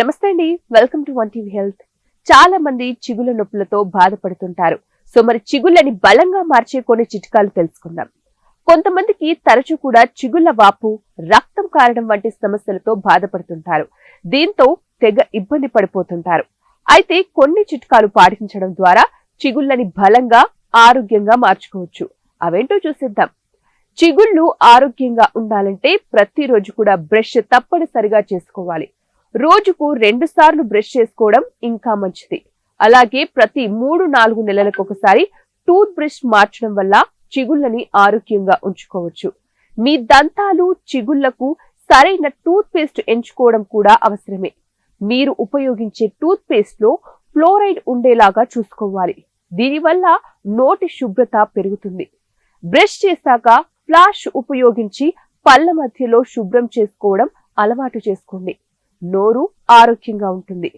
నమస్తే అండి. Welcome to one TV health. చాలా మంది చిగుల నొప్పులతో బాధపడుతుంటారు. సో మరి చిగుళ్ళని బలంగా మార్చే కొన్ని చిట్కాలు తెలుసుకుందాం. కొంతమందికి తరచూ కూడా చిగుళ్ళ వాపు రక్తం కారడం వంటి సమస్యలతో బాధపడుతుంటారు. దీంతో తెగ ఇబ్బంది పడిపోతుంటారు. అయితే కొన్ని చిట్కాలు పాటించడం ద్వారా చిగుళ్ళని బలంగా ఆరోగ్యంగా మార్చుకోవచ్చు. అవేంటో చూసిద్దాం. చిగుళ్ళు ఆరోగ్యంగా ఉండాలంటే ప్రతిరోజు కూడా బ్రష్ తప్పనిసరిగా చేసుకోవాలి. రోజుకు రెండు సార్లు బ్రష్ చేసుకోవడం ఇంకా మంచిది. అలాగే ప్రతి మూడు నాలుగు నెలలకు ఒకసారి టూత్ బ్రష్ మార్చడం వల్ల చిగుళ్ళని ఆరోగ్యంగా ఉంచుకోవచ్చు. మీ దంతాలు చిగుళ్ళకు సరైన టూత్ పేస్ట్ ఎంచుకోవడం కూడా అవసరమే. మీరు ఉపయోగించే టూత్ పేస్ట్లో ఫ్లోరైడ్ ఉండేలాగా చూసుకోవాలి. దీనివల్ల నోటి శుభ్రత పెరుగుతుంది. బ్రష్ చేశాక ఫ్లాష్ ఉపయోగించి పళ్ళ మధ్యలో శుభ్రం చేసుకోవడం అలవాటు చేసుకోండి. నోరు ఆరోగ్యంగా ఉంటుంది.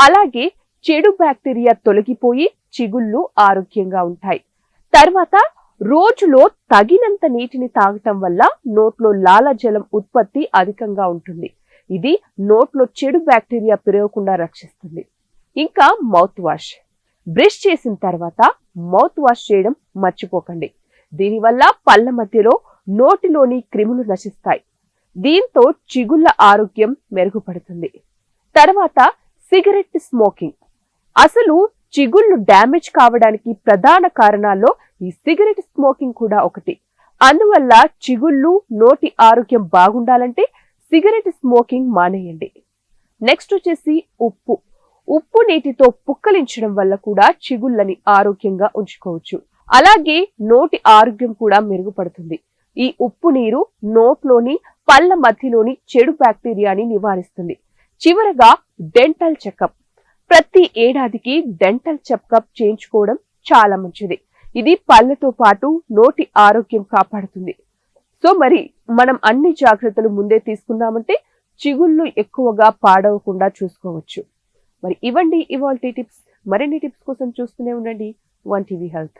అలాగే చెడు బ్యాక్టీరియా తొలగిపోయి చిగుళ్ళు ఆరోగ్యంగా ఉంటాయి. తర్వాత రోజులో తగినంత నీటిని తాగటం వల్ల నోట్లో లాలజలం ఉత్పత్తి అధికంగా ఉంటుంది. ఇది నోట్లో చెడు బ్యాక్టీరియా పెరగకుండా రక్షిస్తుంది. ఇంకా మౌత్ వాష్ బ్రష్ చేసిన తర్వాత మౌత్ వాష్ చేయడం మర్చిపోకండి. దీనివల్ల పళ్ళ మధ్యలో నోటిలోని క్రిములు నశిస్తాయి. దీంతో చిగుళ్ళ ఆరోగ్యం మెరుగుపడుతుంది. తర్వాత సిగరెట్ స్మోకింగ్. అసలు చిగుళ్ళు డ్యామేజ్ కావడానికి ప్రధాన కారణాల్లో ఈ సిగరెట్ స్మోకింగ్ కూడా ఒకటి. అందువల్ల చిగుళ్ళు నోటి ఆరోగ్యం బాగుండాలంటే సిగరెట్ స్మోకింగ్ మానేయండి. నెక్స్ట్ వచ్చేసి ఉప్పు. ఉప్పు నీటితో పుక్కలించడం వల్ల కూడా చిగుళ్ళని ఆరోగ్యంగా ఉంచుకోవచ్చు. అలాగే నోటి ఆరోగ్యం కూడా మెరుగుపడుతుంది. ఈ ఉప్పు నీరు నోట్లోని పళ్ళ మధ్యలోని చెడు బ్యాక్టీరియాని నివారిస్తుంది. చివరగా డెంటల్ చెకప్. ప్రతి ఏడాదికి డెంటల్ చెకప్ చేయించుకోవడం చాలా మంచిది. ఇది పళ్ళతో పాటు నోటి ఆరోగ్యం కాపాడుతుంది. సో మరి మనం అన్ని జాగ్రత్తలు ముందే తీసుకున్నామంటే చిగుళ్ళు ఎక్కువగా పాడవకుండా చూసుకోవచ్చు. మరి ఇవ్వండి ఇవాల్టి టిప్స్. మరిన్ని టిప్స్ కోసం చూస్తూనే ఉండండి. One TV health.